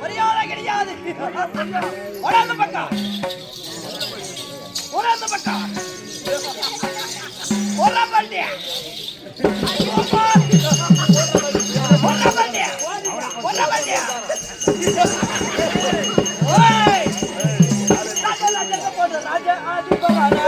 மரியாதை கிடையாது. உடந்த பக்கம் உடந்த பக்கம் ஓடா பண்டியா. ஓடா பண்டியா. ஓடா பண்டியா. ஓய். ராஜா ஆதி பவானா.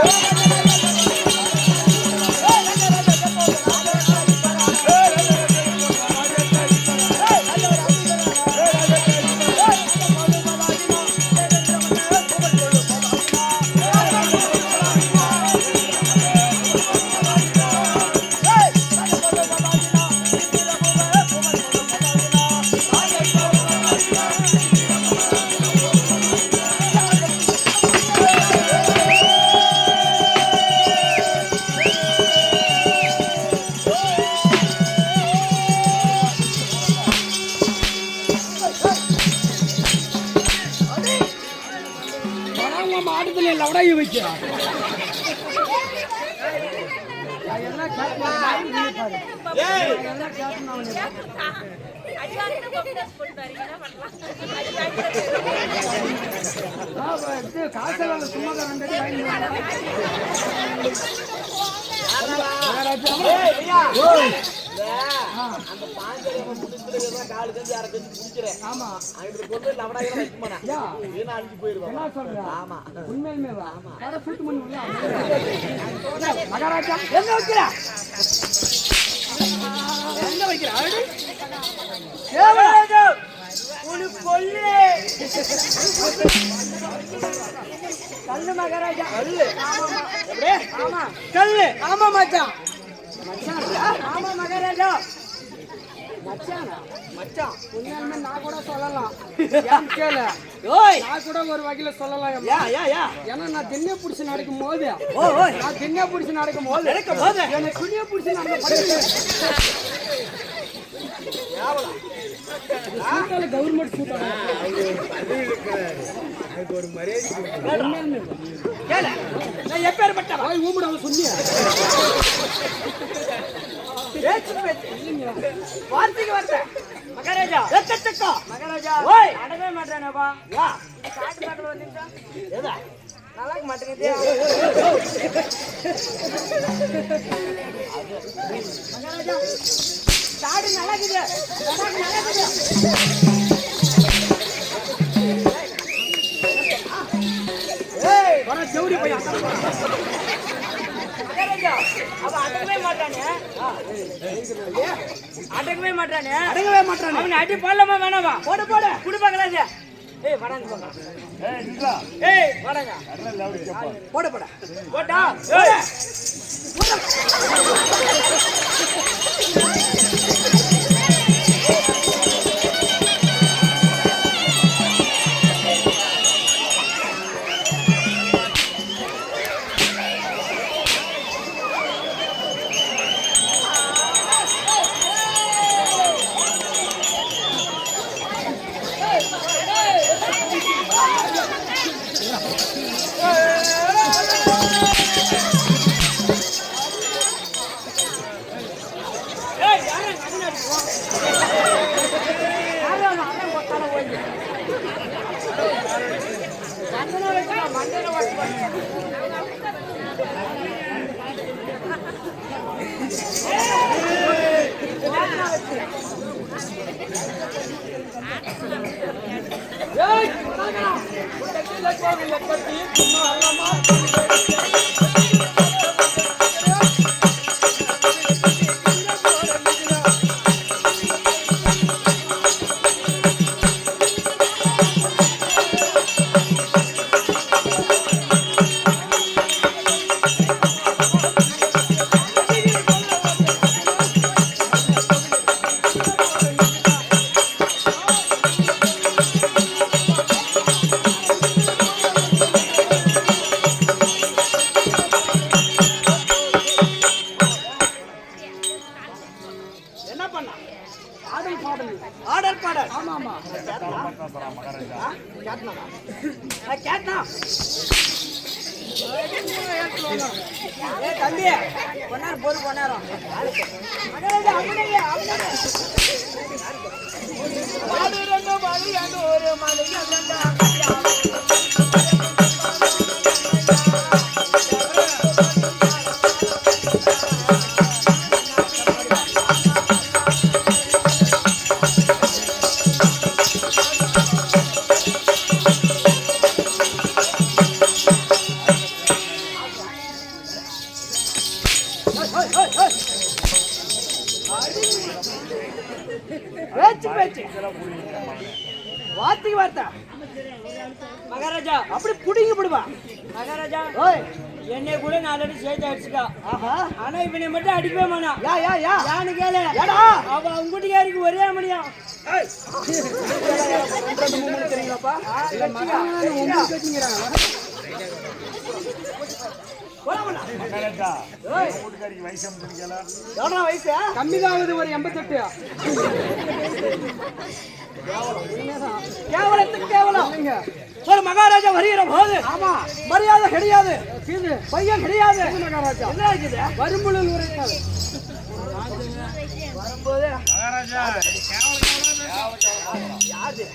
காசெல்லாம் சும்மா ரெண்டு அடி வாங்கி ஆமா. யா, என்ன சொல்ற? உண்மையுமே வா. கடை சுட்டு பண்ணி உள்ள மகாராஜா எங்க வைக்கிற? எங்க கொல்லு மகாராஜா. கல்லு. ஆமா. கல்லு. ஆமா மச்சான். ஆமா மகாராஜா. மச்சானா? மச்சான். உண்மையாலுமே நான் கூட சொல்லலாம். ஏன் கேளு? ஓய். நான் கூட ஒரு வகையில சொல்லலாம் யா யா யா. ஏன்னா நான் திண்ணை பிடிச்சி நடக்கும் போது ஓ ஓய். நான் திண்ணை பிடிச்சி நடக்கும் போது எனக்கு துணியை பிடிச்சி கவர்மெண்ட் எப்பேற்பட்டவன் வாய் ஊம்பட அவன் சொன்னியா? பேச்சு பேச்சு வார்த்தைக்கு வார்த்தை மகாராஜா எக்கச்சக்கா மகாராஜா ஓய் அடவே மாட்டானப்பா யா காட்டு பக்கத்துல வந்துட்டா எதா நல்லா இருக்க மாட்டேங்குது மகாராஜா. காடு ஏய் வர ஜவுடி பையன். அடங்கவே மாட்டானே. அடங்கவே மாட்டானே. அடங்கவே மாட்டானே. அவனை அடி போடலாமா வேணாமா? போடு போடு. குடுப்பாங்களாங்க ஏய் வராங்க ஏய் வராங்க. போடு போடு. போட்டா ஏய் கொத்தாங்கடா உடக்கில கோவில கட்டி சும்மா அல்லாமா எவ்வளோ வயசு கம்மிதான் ஒரு எண்பத்தெட்டு. கேவலத்துக்கு கேவலம். இல்லைங்க. ஒரு மகாராஜா வருகிற போது ஆமா. மரியாதை கிடையாது. இது. பையன் கிடையாது. மகாராஜா. என்ன இருக்குது வரும்புலன் உரையால் வரும்போது யாரு? யாரு?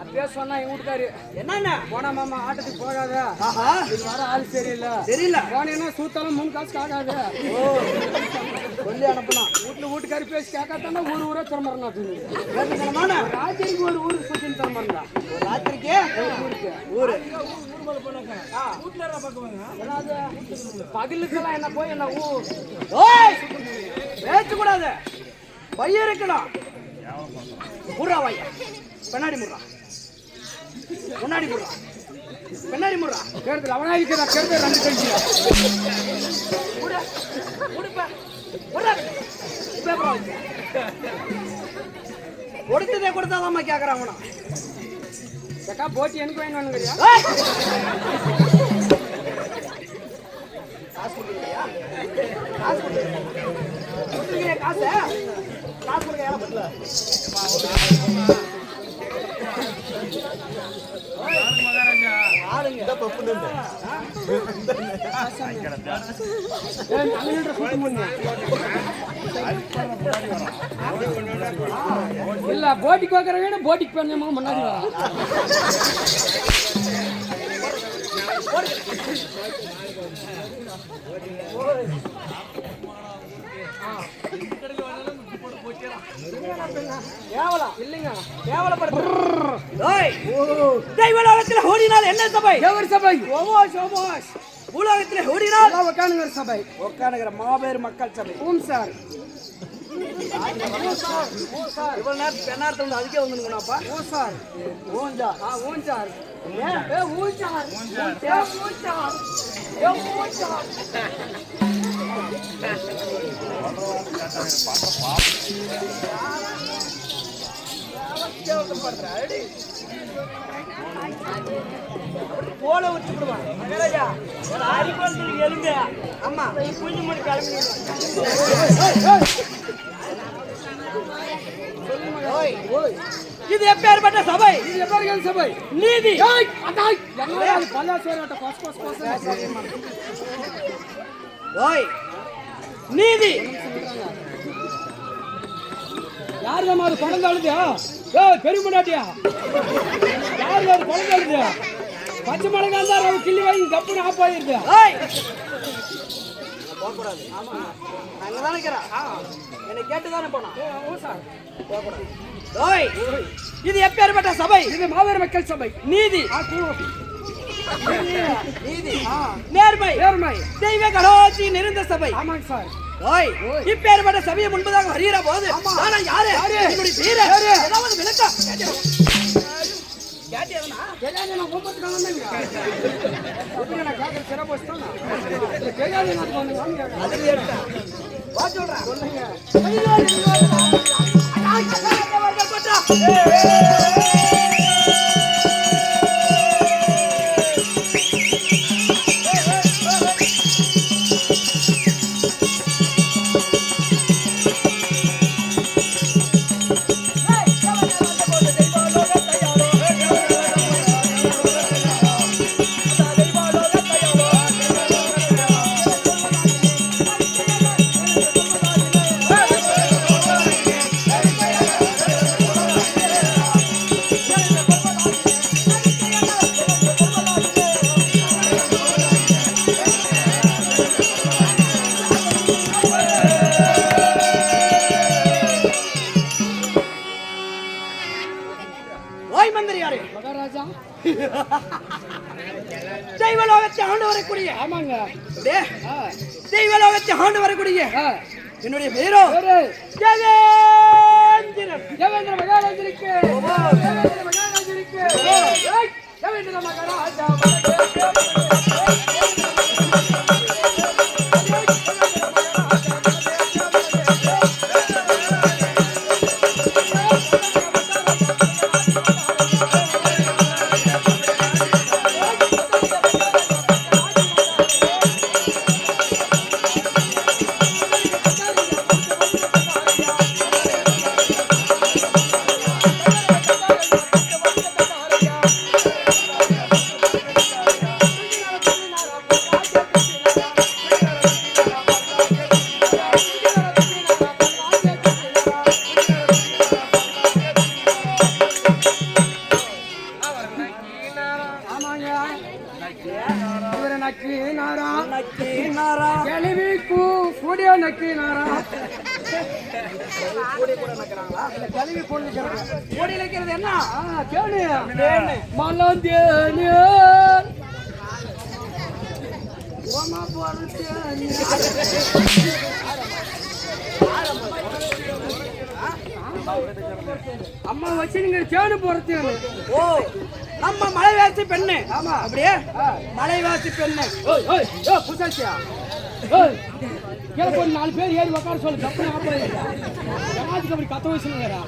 அப்பயே சொன்னா எங்க வீட்டுக்காரு. என்னண்ணா? போனா மாமா ஆட்டத்துக்கு போகாத. இது வர ஆள் சரியில்லை. தெரியல போனேன்னா சூத்தாலும் மூணு காசு ஆகாது சொல்லி அனுப்புனா. வீட்டுல வீட்டுக்காரி பேசி கேட்காதானே ஊர் ஊரே திரும்புறா கேட்டுக்கணுமான ராத்திரிக்கு ஒரு ஊருக்கு சுத்தி ஒரு ராத்திரிக்கு? ஊருக்கு ஊரு பகலுக்கெல்லாம் என்ன போய் என்ன ஓய் பேச்சு கூடாது பையன் இருக்கணும். முர்ரா வையா பின்னாடி முர்ரா முன்னாடி போடுறா பின்னாடி முடுறா கேடுதல் அவனா இருக்கிறா கேடுதல் ரெண்டு கழிச்சு முடு முடுப்ப முர்ரா பேப்பரா வச்சு கொடுத்ததே கொடுத்தாதாம்மா கேட்கறான் அவனா அக்கா போட்டி எனக்கு வேணும்னுங்கிறியா ஏய்! காசு கொடுக்குறியா? காசு கொடுக்குறியா? காசு? காசு கொடுக்க ஏன் பத்தல? அண்ணன்கிட்ட சுத்த முன்ன. இல்ல போட்டிக்கு வைக்கிறவங்க போட்டிக்கு பண்ணமா முன்னாடி வரா கேவலம். தெய்வலோகத்தில் ஓடினால் என்ன சபை? எவர் சபை? ஓமோஷ், ஓமோஷ். பூலோகத்தில் ஓடினால் உட்காந்துங்கிற சபை. உட்காந்துகிற மாபெரும் மக்கள் சபை. ஊம் சார். இவ்வளவு நேரம் தென்னார்த்த வந்து அதுக்கே வந்துருங்கண்ணாப்பா. ஊ சார். ஓஞ்சா ஆ ஊன் சார். ஏன் ஏ ஊன் சார். ஏ ஊன் சார். ஏ ஊன் சார். போல வச்சு விடுவான் எலும்பு ஆமா பூஜை மணி கிளம்பி இது எப்பேற்பட்ட சபை இது எப்பேற்பட்ட சபை நீதி ஏய் அடாய் என்னடா இது ஓய் நீதி. யார் தான் அது குழந்தை அழுதியா ஏய் பெரிய முன்னாடியா யார் அது குழந்தை அழுதியா பச்சை மிளகா இருந்தா ரவி கிள்ளி வாங்கி கப்புன்னு ஆஃப் ஆயிருது ஓய் போகக்கூடாது. ஆமா அங்க தானே இருக்கிறா? என்னை கேட்டு தானே போனா ஓ சார். போகக்கூடாது. ஓய் இது எப்பேற்பட்ட சபை? இது மாபெரும் மக்கள் சபை. நீதி. ஆ நீதி நேர்மை. நேர்மை. தெய்வ கடாட்சி நிறைந்த சபை. ஆமாங்க சார். ஓய் இப்பேற்பட்ட சபையை முன்பதாக வருகிற போது ஆனா யாரு? என்னுடைய யாரு? ஏதாவது விளக்கம். தெய்வலோகத்தை ஆண்டு வரக்கூடிய. ஆமாங்க. தெய்வலோகத்தை ஆண்டு வரக்கூடிய என்னுடைய பேரோ? தேவேந்திரன் தேவேந்திர மகாராஜருக்கு தேவேந்திர மகாராஜருக்கு தேவேந்திர மகாராஜா. மலைவாசி பெண்ணு. ஆமா. அப்படியே. மலைவாசி பெண்ணு. புசாச்சியா? போய் நாலு பேர் ஏறி உட்கார சொல்லு. தப்பு ஜனாதிக்கு அப்படி கத்த வச்சுங்கிறா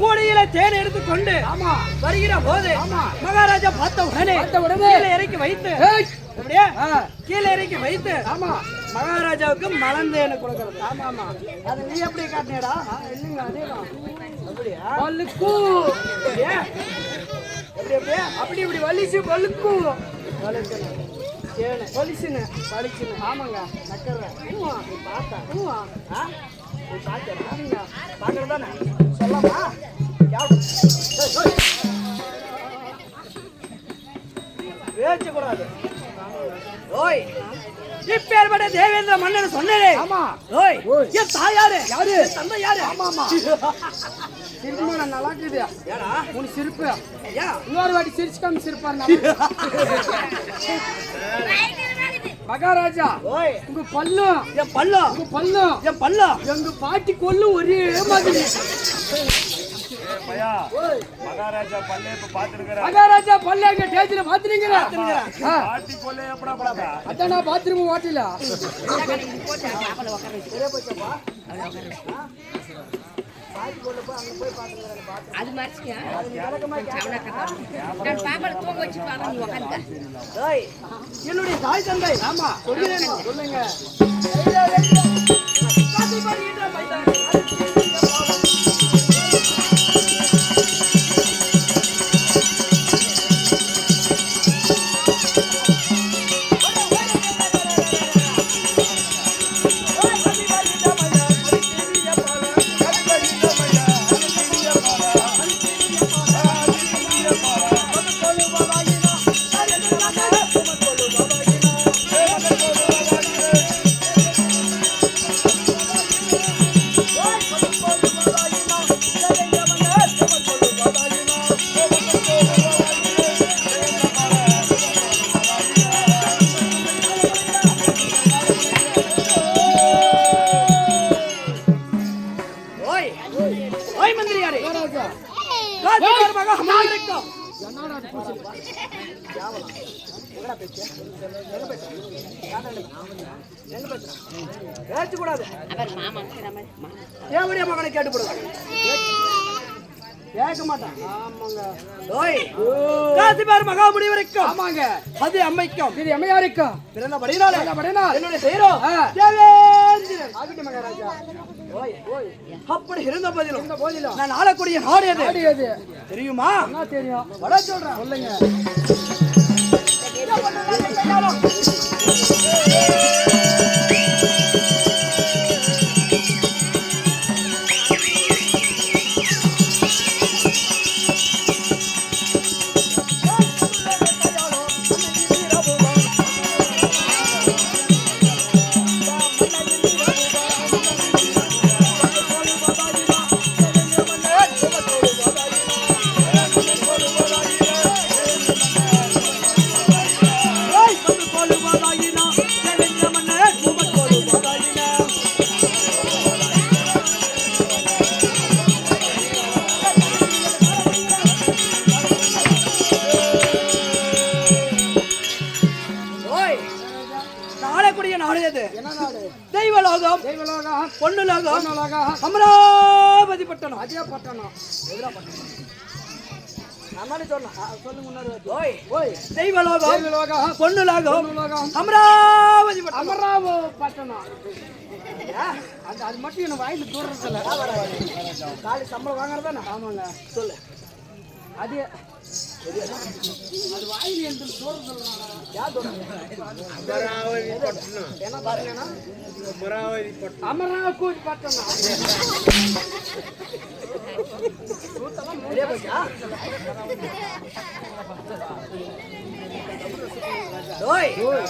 கூடையில தேன் எடுத்துக்கொண்டு ஆமா. வருகிற போது ஆமா. மகாராஜா பார்த்த உடனே உடனே. கீழே இறக்கி வைத்து அப்படியே கீழே இறக்கி வைத்து ஆமா. மகாராஜாவுக்கு மலந்தேனு கொடுக்கறது. ஆமா ஆமா. அது நீ எப்படி காட்டினடா? இல்லைங்க அப்படியா? பல்லுக்கு அப்படியே? எப்படி அப்படியே அப்படி இப்படி வலிச்சு பல்லுக்கு வலிச்சுன்னு. தேனு வலிச்சுன்னு ஆமாங்க நக்கறேன் பார்த்தா ஆ? நீ பார்க்கறா ஆமாங்க பார்க்கறதானே சொல்லாமா. பேசக்கூடாது. ஓய். இப்பேற்பட்ட தேவேந்திர மன்னன் சொன்னதே ஆமா. ஓய். என் தாயாரு. யாரு? தந்தை யாரு ஆமா ஆமா நான் நல்லா இருக்குது. ஏடா? உன் சிரிப்பு. இன்னொரு வாட்டி சிரிச்சுக்காம சிரிப்பாரு மகாராஜா ஓய். உங்க பல்லும் என் பள்ளம் உங்க பல்லும் என் பள்ளம் எங்க பாட்டி கொல்லும் ஒரே மாதிரி. மகாராஜா பல்லே இப்ப பாத்துருக்கிற மகாராஜா பல்ல எங்க டேஜ்ல பாத்துறீங்களா பாட்டி கொல்லே எப்படா பார்த்தா அதான் நான் பாத்ரூம் ஓட்டல அது மறைச்சிக்க நான் பாப்பாவை தூங்க வச்சுட்டு வரேன் நீ உட்காந்துக்க என்னுடைய தாய் தந்தை. ஆமா சொல்லுங்க சொல்லுங்க. காசிபார் ஆமாங்க. அது அம்மைக்கும். இது எம்மையாருக்கா பிறந்த படினாலே என்னுடைய பெயரோ. தேவேந்திரன். ஆகிட்டு மகாராஜா. அப்படி இருந்த போதிலும் போதிலும். நான் ஆளக்கூடிய நாடு எது? தெரியுமா? தெரியும்? வட சொல்றேன். சொல்லுங்க. தெய்வலோகம். பொண்ணுலகம் பொன்னுலகம். அமராவதி பட்டணம். அதே பட்டணம் தெய்வலோகம். தெய்வலோகம். பொன்னுலகம். அமராவதி பட்டணம். அமராவ பட்டணம் அது அது மட்டும் என்ன வாயில தூரத்துல. காலி சம்பளம் வாங்குறதானே? ஆமாங்க. சொல்லு. அது அமராவதி பட்டணம்.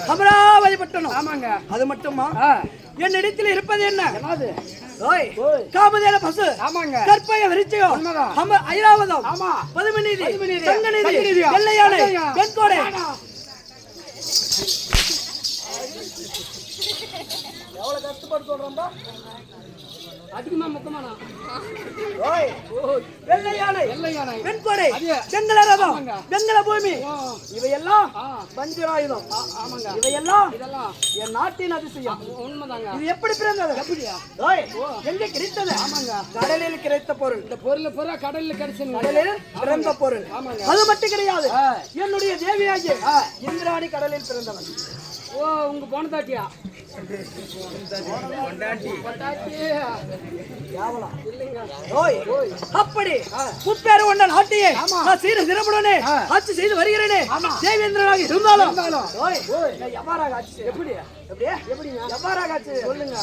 அமராவதி பட்டணம் ஆமாங்க. அது மட்டுமா? ஆ, என்னிடத்தில் இருப்பது என்ன? என்னது? காமதேன பசு. உண்மைதான். அம ஐராவதம். ஆமா. பதுமநீதி. சங்கநீதி? வெள்ளையானை வெள்ளையா? வெண்கோடை. எவ்வளவு கஷ்டப்பட்டு சொல்றோம்பா? அதிகமா முக்கமானா ஓய். வெள்ளையானை வெள்ளையானை வெண்கோடை. வெங்கல ரதம். வெங்கல பூமி. இவையெல்லாம் பஞ்சராயுதம் ஆமாங்க. இவையெல்லாம் இதெல்லாம் என் நாட்டின் அதிசயம். உண்மைதாங்க. இது எப்படி பிறந்தது? எப்படியா ஓய். எங்க கிடைத்தது? ஆமாங்க. கடலில் கிடைத்த பொருள். இந்த பொருள் பூரா கடல்ல கிடைச்சுங்க கடலில் பிறந்த பொருள். ஆமாங்க. அது மட்டும் கிடையாது. என்னுடைய தேவியாகிய இந்திராணி கடலில் பிறந்தவன். ஓ உங்க பொண்ணதாட்டியா அப்படி. முப்பேறு கொண்ட நாட்டையே. நான் சீர சிறப்புடனே ஆட்சி செய்து வருகிறேனே. தேவேந்திரனாக இருந்தாலும். எவ்வாறாக ஆட்சி எப்படி? எவ்வாறாக ஆட்சி? சொல்லுங்க.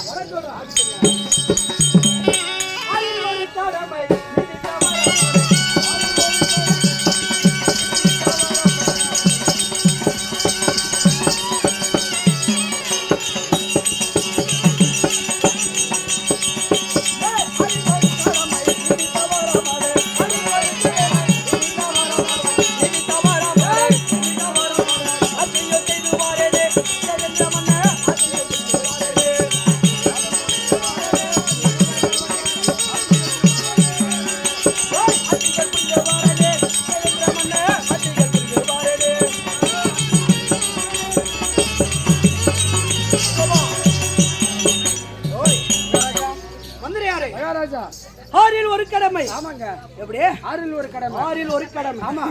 ஆறில் ஒரு கடமை ஆமா.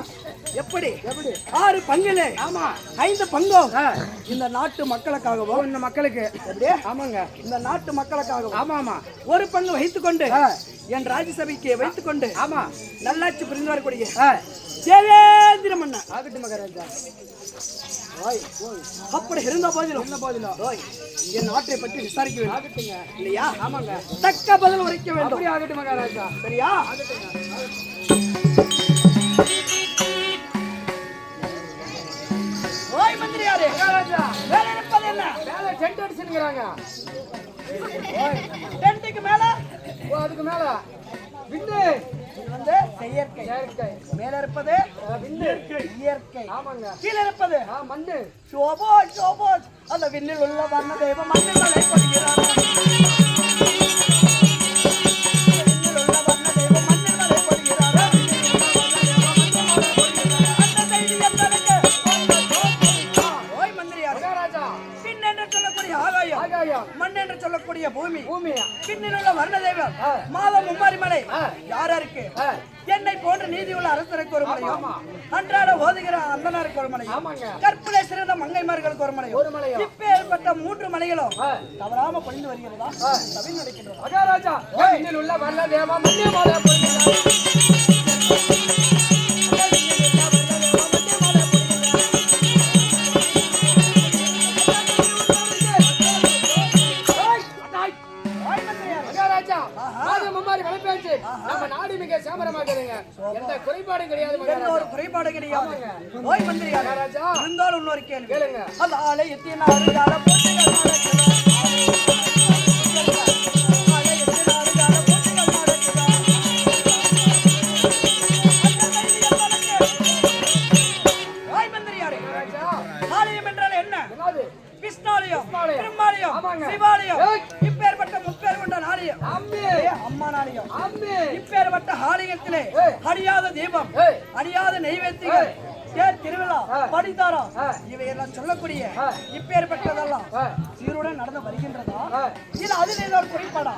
எப்படி? எப்படி? ஆறு பங்கிலே. ஆமா. ஐந்து பங்கும். ஆ, இந்த நாட்டு மக்களுக்காகவும் இந்த மக்களுக்கு. எப்படி? ஆமாங்க. இந்த நாட்டு மக்களுக்காகவும் ஆமா ஆமா. ஒரு பங்கு வைத்துக்கொண்டு. என் ராஜ்யசபைக்கு வைத்துக்கொண்டு ஆமா. நல்லாட்சி புரிந்து வரக்கூடிய தேவேந்திர மன்னன் ஆகட்டும் மகாராஜா. அப்படி இருந்த போதிலும் என்ன போதிலும். என் நாட்டை பற்றி விசாரிக்க வேண்டும். ஆகட்டுங்க. இல்லையா? ஆமாங்க. தக்க பதில் உரைக்க வேண்டும். அப்படி ஆகட்டும் மகாராஜா. சரியா? ஓய் டென்ட்டுக்கு மேல? ஓ அதுக்கு மேல. இது வந்து செயற்கை. செயற்கை. மேல இருப்பது விண்ணு இயற்கை. ஆமாங்க. கீழே இருப்பது மண்ணு. சோபோ சோபோ அந்த விண்ணில் உள்ள வர்ண தெய்வம் மண்ணில் அந்தனருக்கு பெய்ஞ்சு நம்ம நாடு மிக சாமரமாக்குதுங்க எந்த குறைபாடும் கிடையாது எந்த ஒரு குறைபாடு கிடையாது. ஓய் மந்திரியாரே மகாராஜா. இருந்தாலும் இன்னொரு கேள்வி. கேளுங்க. ஆலயத்தின் அருகால போட்டிகள் மகாராஜா. ஆலயம் என்றால் என்ன? விஷ்ணாலயம் ஆமாங்க. சிவாலயம். ஆலயம் அம்பி இப்பேற்பட்ட ஆலயத்திலே. அடியாத தீபம் அடியாத நெய்வேத்திகள் தேர் திருவிழா. படித்தாரம். இவையெல்லாம் சொல்லக்கூடிய. இப்பேற்பட்டதெல்லாம். சீருடன் நடந்து வருகின்றதா. இல்ல அதில் ஏதாவது குறிப்பாடா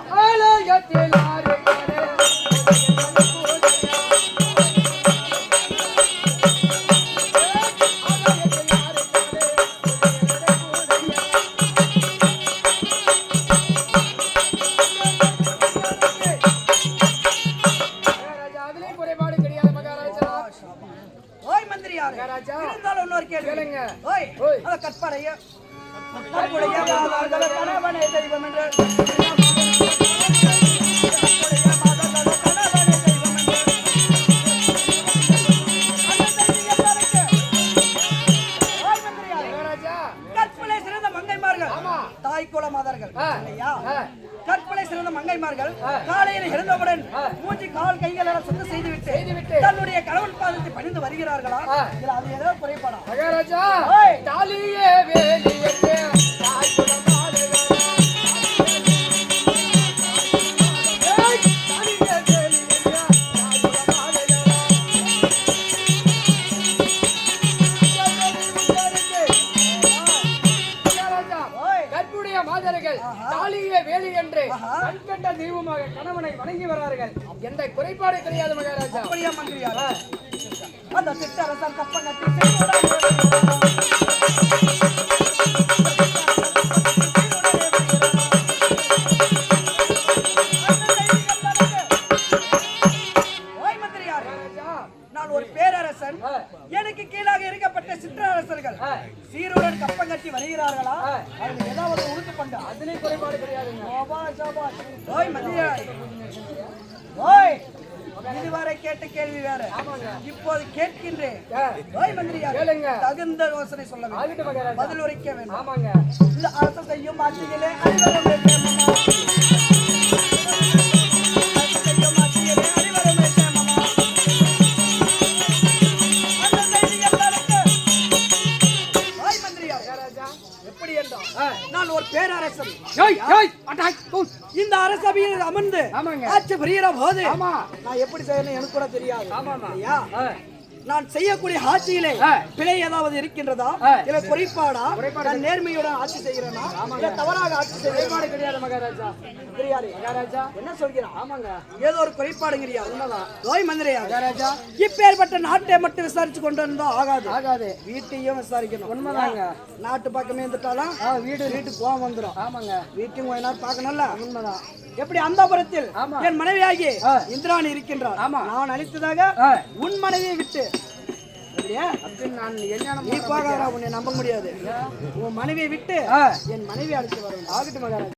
காலையில் எழுந்தவுடன் ஆ. மூஞ்சி கால் கைகள் எல்லாம் சுத்தம் செய்துவிட்டு. தன்னுடைய கணவன் பாதத்தை பணிந்து வருகிறார்களா அது ஏதோ குறைபாடா மகாராஜா. தாலியே குறைபாடு கிடையாது மகாராஜா. அப்படியா மந்திரியார்? அந்த திட்ட கப்பம் கட்டி செய்துவிடாமல் தகுந்த யோசனை சொல்ல வேண்டும். பதில் உரைக்க வேண்டும். ஆமாங்க. இந்த அரசு செய்யும் ஆட்சிகளே ஆ. நான் ஒரு பேரரசன். இந்த அரசபையில் அமர்ந்து ஆமாங்க. ஆட்சி புரிகிற போது ஆமா. நான் எப்படி செய்யணும் எனக்கு கூட தெரியாது. நான் செய்யக்கூடிய ஆட்சியிலே. பிழை ஏதாவது இருக்கின்றதா. இல்ல குறைபாடா? நான் நேர்மையுடன் ஆட்சி செய்கிறேனா? இல்ல தவறாக ஆட்சி குறைபாடு கிடையாது மகாராஜா. தெரியாது மகாராஜா. என்ன சொல்கிறான் ஆமாங்க. ஏதோ ஒரு குறைபாடுங்கிறியா? உண்மைதான். ஓய் மந்திரியா? மகாராஜா. இப்பேற்பட்ட நாட்டை மட்டும் விசாரிச்சு கொண்டு வந்தா ஆகாது. ஆகாது. வீட்டையும் விசாரிக்கணும். உண்மைதாங்க. நாட்டு பக்கமே இருந்துட்டாலும் வீடு. வீட்டுக்கு கோவம் வந்துடும் ஆமாங்க. வீட்டையும் கொஞ்ச நேரம் பார்க்கணும்ல? உண்மைதான். எப்படி அந்தாபுரத்தில் ஆமா. என் மனைவியாகி. இந்திராணி இருக்கின்றார்? ஆமா. நான் அளித்ததாக ஆ. உன் மனைவியை விட்டு அப்படியா அப்படின்னு நான் என்ன நீ போகாத உன்னை நம்ப முடியாது. உன் மனைவியை விட்டு. என் மனைவி அழைத்து வரணும். ஆகட்டும் மகாராஜா.